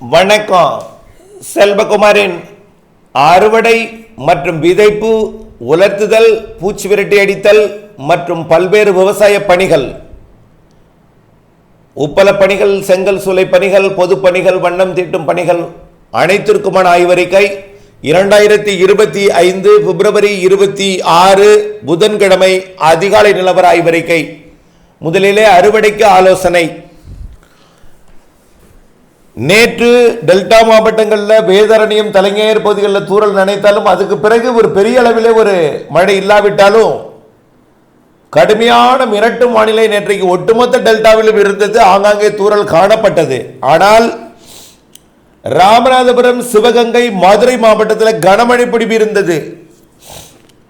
வணக்கம். செல்வகுமாரின் அறுவடை மற்றும் விதைப்பு உலர்த்துதல் பூச்சி விரட்டி அடித்தல் மற்றும் பல்வேறு விவசாய பணிகள். உப்பள பணிகள் செங்கல் சூளை பணிகள் பொது பணிகள் வண்ணம் தீட்டும் பணிகள் அனைத்திற்குமான ஆய்வறிக்கை இரண்டாயிரத்தி இருபத்தி ஐந்து பிப்ரவரி இருபத்தி ஆறு புதன்கிழமை அதிகாலை நிலவர ஆய்வறிக்கை. முதலிலே அறுவடைக்கு ஆலோசனை. நேற்று டெல்டா மாவட்டங்களில் வேதாரண்யம் தலைஞர் பகுதிகளில் தூரல் நினைத்தாலும் அதுக்கு பிறகு ஒரு பெரிய அளவிலே ஒரு மழை இல்லாவிட்டாலும் கடுமையான மிரட்டும் வானிலை நேற்றைக்கு ஒட்டுமொத்த டெல்டாவிலும் இருந்தது. ஆங்காங்கே தூறல் காணப்பட்டது. ஆனால் ராமநாதபுரம் சிவகங்கை மதுரை மாவட்டத்தில் கனமழை பிடிப்பு இருந்தது.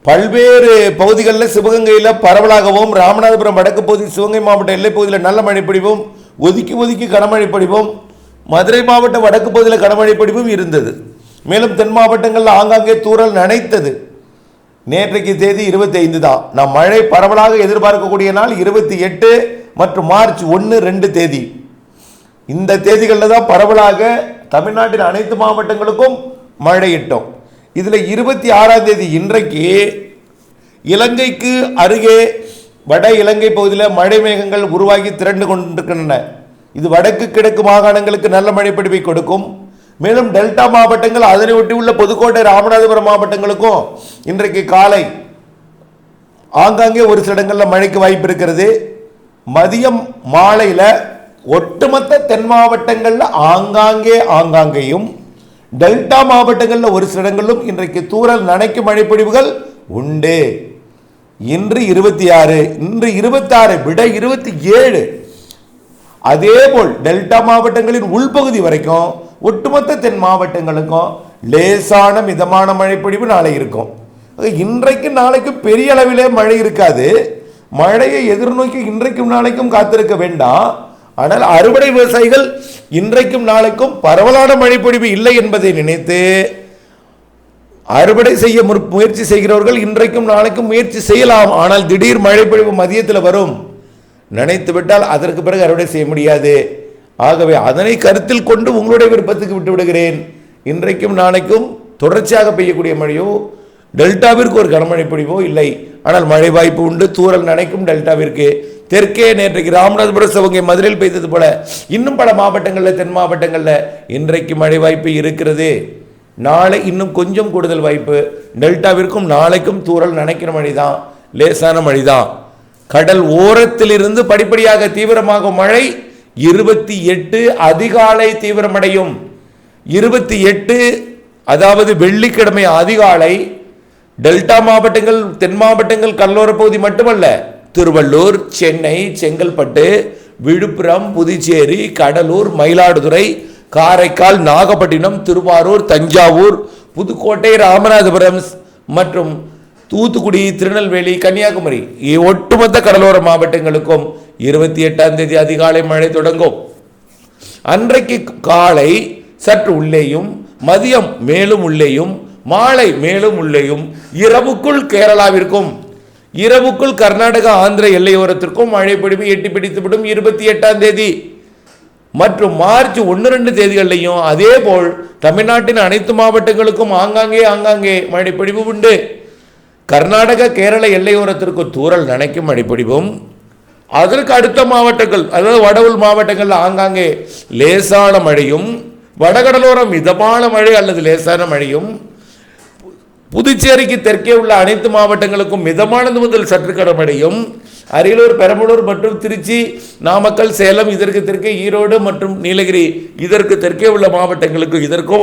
பல்வேறு பகுதிகளில் சிவகங்கையில் பரவலாகவும் ராமநாதபுரம் வடக்கு பகுதி சிவகங்கை மாவட்ட எல்லை பகுதியில் நல்ல மழை பிடிப்பும் ஒதுக்கி ஒதுக்கி கனமழை பிடிப்பும் மதுரை மாவட்ட வடக்கு பகுதியில் கனமழை பிடிப்பும் இருந்தது. மேலும் தென் மாவட்டங்களில் ஆங்காங்கே தூறல் நனைத்தது. நேற்றைக்கு தேதி இருபத்தி ஐந்து தான். நாம் மழை பரவலாக எதிர்பார்க்கக்கூடிய நாள் இருபத்தி எட்டு மற்றும் மார்ச் ஒன்று ரெண்டு தேதி. இந்த தேதிகளில் தான் பரவலாக தமிழ்நாட்டின் அனைத்து மாவட்டங்களுக்கும் மழையிட்டோம். இதில் இருபத்தி ஆறாம் தேதி இன்றைக்கு இலங்கைக்கு அருகே வட இலங்கை பகுதியில் மழை மேகங்கள் உருவாகி திரண்டு கொண்டிருக்கின்றன. இது வடக்கு கிழக்கு மாகாணங்களுக்கு நல்ல மழை பிடிப்பை கொடுக்கும். மேலும் டெல்டா மாவட்டங்கள் அதனை ஒட்டி உள்ள புதுக்கோட்டை ராமநாதபுரம் மாவட்டங்களுக்கும் இன்றைக்கு காலை ஆங்காங்கே ஒரு சில இடங்களில் மழைக்கு வாய்ப்பு இருக்கிறது. மதியம் மாலையில் ஒட்டுமொத்த தென் மாவட்டங்களில் ஆங்காங்கே ஆங்காங்கேயும் டெல்டா மாவட்டங்களில் ஒரு சில இடங்களிலும் இன்றைக்கு தூரல் நனைக்கும் மழைப்பொழிவுகள் உண்டு. இன்று இருபத்தி ஆறு இன்று இருபத்தாறு விட இருபத்தி ஏழு. அதேபோல் டெல்டா மாவட்டங்களின் உள்பகுதி வரைக்கும் ஒட்டுமொத்த தென் மாவட்டங்களுக்கும் லேசான மிதமான மழைப்பொழிவு நாளை இருக்கும். இன்றைக்கு இன்றைக்கும் நாளைக்கும் பெரிய அளவிலே மழை இருக்காது. மழையை எதிர்நோக்கி இன்றைக்கும் நாளைக்கும் காத்திருக்க வேண்டாம். ஆனால் அறுவடை விவசாயிகள் இன்றைக்கும் நாளைக்கும் பரவலான மழைப்பொழிவு இல்லை என்பதை நினைத்து அறுவடை செய்ய முயற்சி செய்கிறவர்கள் இன்றைக்கும் நாளைக்கும் முயற்சி செய்யலாம். ஆனால் திடீர் மழைப்பொழிவு மதியத்தில் வரும். நினைத்து விட்டால் அதற்கு பிறகு அறுவடை செய்ய முடியாது. ஆகவே அதனை கருத்தில் கொண்டு உங்களுடைய விருப்பத்துக்கு விட்டு விடுகிறேன். இன்றைக்கும் நாளைக்கும் தொடர்ச்சியாக பெய்யக்கூடிய மழையோ டெல்டாவிற்கு ஒரு கனமழை பொழிவோ இல்லை. ஆனால் மழை வாய்ப்பு உண்டு தூரல் நனைக்கும் டெல்டாவிற்கு. தெற்கே நேற்றைக்கு ராமநாதபுரம் சிவகங்கை மதுரையில் பெய்தது போல இன்னும் பல மாவட்டங்களில் தென் மாவட்டங்களில் இன்றைக்கு மழை வாய்ப்பு இருக்கிறது. நாளை இன்னும் கொஞ்சம் கூடுதல் வாய்ப்பு. டெல்டாவிற்கும் நாளைக்கும் தூரல் நனைக்கிற மழை தான் லேசான மழை தான் கடல் ஓரத்திலிருந்து படிப்படியாக தீவிரமாகும் மழை இருபத்தி எட்டு அதிகாலை தீவிரமடையும். இருபத்தி எட்டு அதாவது வெள்ளிக்கிழமை அதிகாலை டெல்டா மாவட்டங்கள் தென் மாவட்டங்கள் கடலோர பகுதி மட்டுமல்ல திருவள்ளூர் சென்னை செங்கல்பட்டு விழுப்புரம் புதுச்சேரி கடலூர் மயிலாடுதுறை காரைக்கால் நாகப்பட்டினம் திருவாரூர் தஞ்சாவூர் புதுக்கோட்டை ராமநாதபுரம் மற்றும் தூத்துக்குடி திருநெல்வேலி கன்னியாகுமரி ஒட்டுமொத்த கடலோர மாவட்டங்களுக்கும் இருபத்தி எட்டாம் தேதி அதிகாலை மழை தொடங்கும் அன்றைக்கு காலை சற்று உள்ளேயும் மதியம் மேலும் உள்ளேயும் மாலை மேலும் உள்ளேயும் இரவுக்குள் கேரளாவிற்கும் இரவுக்குள் கர்நாடகா ஆந்திர எல்லையோரத்திற்கும் மழை பிடிப்பு எட்டி பிடித்துவிடும் இருபத்தி எட்டாம் தேதி மற்றும் மார்ச் ஒன்று ரெண்டு தேதிகளிலையும் அதே போல் தமிழ்நாட்டின் அனைத்து மாவட்டங்களுக்கும் ஆங்காங்கே ஆங்காங்கே மழை பொழிவு உண்டு கர்நாடக கேரள எல்லையோரத்திற்கு தூரல் நினைக்கும் மழைப்பொழிவும் அதற்கு அடுத்த மாவட்டங்கள் அதாவது வடவுள் மாவட்டங்கள் ஆங்காங்கே லேசான மழையும் வடகடலோரம் மிதமான மழை அல்லது லேசான மழையும் புதுச்சேரிக்கு தெற்கே உள்ள அனைத்து மாவட்டங்களுக்கும் மிதமானது முதல் சற்று கனமழையும் அரியலூர் பெரம்பலூர் மற்றும் திருச்சி நாமக்கல் சேலம் இதற்கு தெற்கே ஈரோடு மற்றும் நீலகிரி இதற்கு தெற்கே உள்ள மாவட்டங்களுக்கு இதற்கோ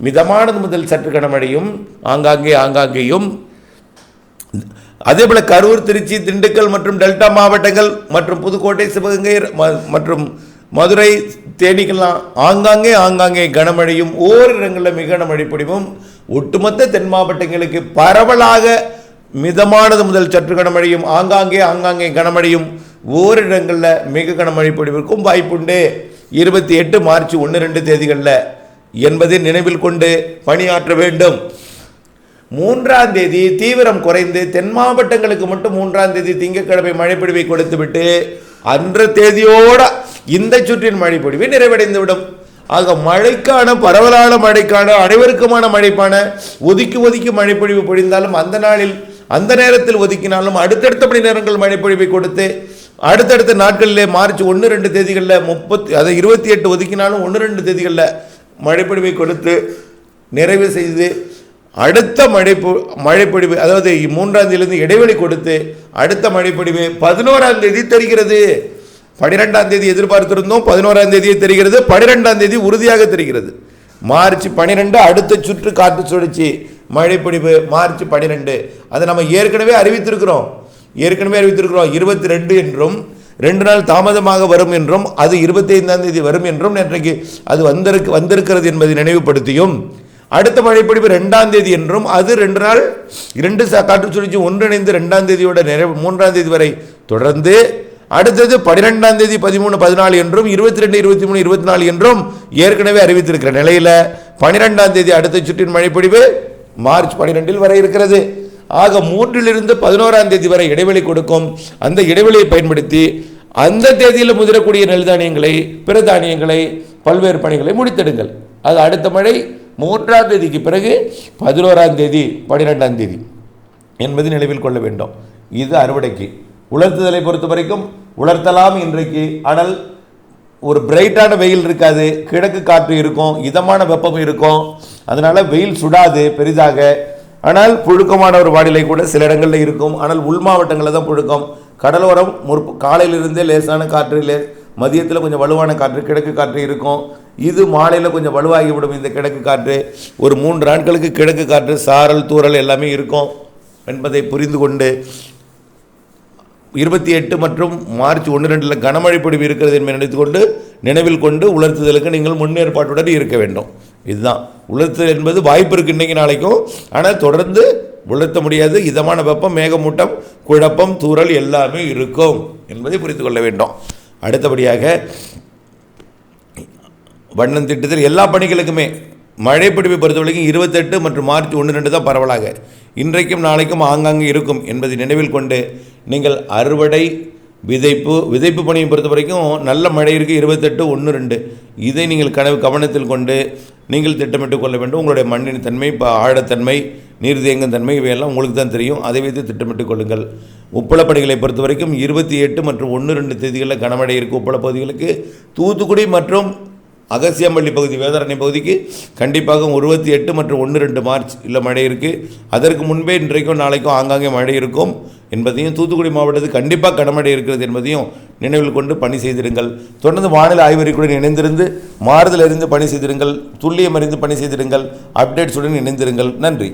மிதமானது முதல் சற்று கனமழையும் ஆங்காங்கே ஆங்காங்கேயும் அதே போல கரூர் திருச்சி திண்டுக்கல் மற்றும் டெல்டா மாவட்டங்கள் மற்றும் புதுக்கோட்டை சிவகங்கை ம- மற்றும் மதுரை தேனிக்கெல்லாம் ஆங்காங்கே ஆங்காங்கே கனமழையும் ஓரிடங்களில் மிக கனமழை பொடிவும். ஒட்டுமொத்த தென் மாவட்டங்களுக்கு பரவலாக மிதமானது முதல் சற்று கனமழையும் ஆங்காங்கே ஆங்காங்கே கனமழையும் ஓரிடங்களில் மிக கனமழை பொடிவிற்கும் வாய்ப்புண்டு. இருபத்தி எட்டு மார்ச் ஒன்று ரெண்டு தேதிகளில் என்பதை நினைவில் கொண்டு பணியாற்ற வேண்டும். மூன்றாம் தேதி தீவிரம் குறைந்து தென் மாவட்டங்களுக்கு மட்டும் மூன்றாம் தேதி திங்கட்கிழமை மழைப்பொழிவை கொடுத்துவிட்டு அன்ற தேதியோட இந்த சுற்றின் மழைப்பொழிவு நிறைவடைந்துவிடும். ஆக மழைக்கான பரவலான மழைக்கான அனைவருக்குமான மழைப்பான ஒதுக்கி ஒதுக்கி மழைப்பொழிவு பொழிந்தாலும் அந்த நாளில் அந்த நேரத்தில் ஒதுக்கினாலும் அடுத்தடுத்த மணி நேரங்கள் மழைப்பொழிவை கொடுத்து அடுத்தடுத்த நாட்களிலே மார்ச் ஒன்று ரெண்டு தேதிகளில் முப்பத்தி அதை இருபத்தி எட்டு ஒதுக்கினாலும் ஒன்று ரெண்டு தேதிகளில் மழைப்பொழிவை கொடுத்து நிறைவு செய்து அடுத்த மழைப்பு மழைப்பொழிவு அதாவது மூன்றாம் தேதியிலிருந்து இடைவெளி கொடுத்து அடுத்த மழைப்பொழிவு பதினோராம் தேதி தெரிகிறது. பனிரெண்டாம் தேதி எதிர்பார்த்திருந்தோம் பதினோராம் தேதியே தெரிகிறது பனிரெண்டாம் தேதி உறுதியாக தெரிகிறது. மார்ச் பனிரெண்டு அடுத்த சுற்று காற்று சுழற்சி மழைப்பொழிவு மார்ச் பனிரெண்டு. அதை நம்ம ஏற்கனவே அறிவித்திருக்கிறோம். ஏற்கனவே அறிவித்திருக்கிறோம் இருபத்தி ரெண்டு என்றும் ரெண்டு நாள் தாமதமாக வரும் என்றும் அது இருபத்தி ஐந்தாம் தேதி வரும் என்றும் இன்றைக்கு அது வந்திருக்கு வந்திருக்கிறது என்பதை நினைவுபடுத்தியும் அடுத்த மழைப்பிடிப்பு ரெண்டாம் தேதி என்றும் அது ரெண்டு நாள் இரண்டு காற்று சுழற்சி ஒன்றிணைந்து ரெண்டாம் தேதியோட நிறைவு மூன்றாம் தேதி வரை தொடர்ந்து அடுத்தது பனிரெண்டாம் தேதி பதிமூணு பதினாலு என்றும் இருபத்தி ரெண்டு இருபத்தி மூணு இருபத்தி நாலு என்றும் ஏற்கனவே அறிவித்திருக்கிற நிலையில் பனிரெண்டாம் தேதி அடுத்த சுற்றின் மழைப்பிடிவு மார்ச் பனிரெண்டில் வரை இருக்கிறது. ஆக மூன்றிலிருந்து பதினோராம் தேதி வரை இடைவெளி கொடுக்கும் அந்த இடைவெளியை பயன்படுத்தி அந்த தேதியில் முதிரக்கூடிய நெல் தானியங்களை பிற தானியங்களை பல்வேறு பணிகளை முடித்தெடுங்கள். அது அடுத்த மழை மூன்றாம் தேதிக்கு பிறகு பதினோராம் தேதி பன்னிரெண்டாம் தேதி என்பது நினைவில் கொள்ள வேண்டும். இது அறுவடைக்கு. உலர்த்துதலை பொறுத்த வரைக்கும் உலர்த்தலாம் இன்றைக்கு. ஆனால் ஒரு பிரைட்டான வெயில் இருக்காது. கிழக்கு காற்று இருக்கும். இதமான வெப்பம் இருக்கும். அதனால் வெயில் சுடாது பெரிதாக. ஆனால் புழுக்கமான ஒரு வானிலை கூட சில இடங்களில் இருக்கும். ஆனால் உள் மாவட்டங்களில் தான் புழுக்கம். கடலோரம் முற்பு காலையிலிருந்தே லேசான காற்று லே மதியத்தில் கொஞ்சம் வலுவான காற்று கிழக்கு காற்று இருக்கும். இது மாலையில் கொஞ்சம் வலுவாகிவிடும் இந்த கிழக்கு காற்று. ஒரு மூன்று நாட்களுக்கு கிழக்கு காற்று சாரல் தூரல் எல்லாமே இருக்கும் என்பதை புரிந்து கொண்டு இருபத்தி எட்டு மற்றும் மார்ச் ஒன்று ரெண்டில் கனமழை பொழிவு இருக்கிறது என்பதை நினைத்துக்கொண்டு நினைவில் கொண்டு உலர்த்துதலுக்கு நீங்கள் முன்னேற்பாட்டுடன் இருக்க வேண்டும். இதுதான். உலர்த்துதல் என்பது வாய்ப்பு இருக்கு இன்னைக்கு நாளைக்கும். ஆனால் தொடர்ந்து உலர்த்த முடியாது. இதமான வெப்பம் மேகமூட்டம் குழப்பம் தூறல் எல்லாமே இருக்கும் என்பதை புரிந்து கொள்ள வேண்டும். அடுத்தபடியாக வண்ணம் திட்டத்தில் எல்லா பணிகளுக்குமே மழைப்பிடிப்பை பொறுத்தவரைக்கும் இருபத்தெட்டு மற்றும் மார்ச் ஒன்று ரெண்டு தான் பரவலாக. இன்றைக்கும் நாளைக்கும் ஆங்காங்கே இருக்கும் என்பதை நினைவில் கொண்டு நீங்கள் அறுவடை விதைப்பு விதைப்பு பணியை பொறுத்த வரைக்கும் நல்ல மழை இருக்குது இருபத்தெட்டு ஒன்று ரெண்டு. இதை நீங்கள் கனவு கவனத்தில் கொண்டு நீங்கள் திட்டமிட்டு கொள்ள வேண்டும். உங்களுடைய மண்ணின் தன்மை இப்போ ஆழத்தன்மை நீர் தேங்கும் தன்மை இவையெல்லாம் உங்களுக்கு தான் தெரியும். அதை வைத்து திட்டமிட்டு கொள்ளுங்கள். உப்பளப்பணிகளை பொறுத்த வரைக்கும் இருபத்தி எட்டு மற்றும் ஒன்று ரெண்டு தேதிகளில் கனமழை இருக்குது உப்பளப்பகுதிகளுக்கு தூத்துக்குடி மற்றும் அகசியம்பள்ளி பகுதி வேதாரண்ய பகுதிக்கு கண்டிப்பாக இருபத்தி எட்டு மற்றும் ஒன்று ரெண்டு மார்ச் இல்லை மழை இருக்குது அதற்கு முன்பே இன்றைக்கும் நாளைக்கும் ஆங்காங்கே மழை இருக்கும் என்பதையும் தூத்துக்குடி மாவட்டத்தில் கண்டிப்பாக கடமடை இருக்கிறது என்பதையும் நினைவில் கொண்டு பணி செய்திருங்கள். தொடர்ந்து வானிலை ஆய்வறிக்கையுடன் இணைந்திருந்து மாறுதல் அறிந்து பணி செய்திருங்கள் துல்லியம் அறிந்து பணி செய்திருங்கள் அப்டேட்ஸுடன் இணைந்திருங்கள். நன்றி.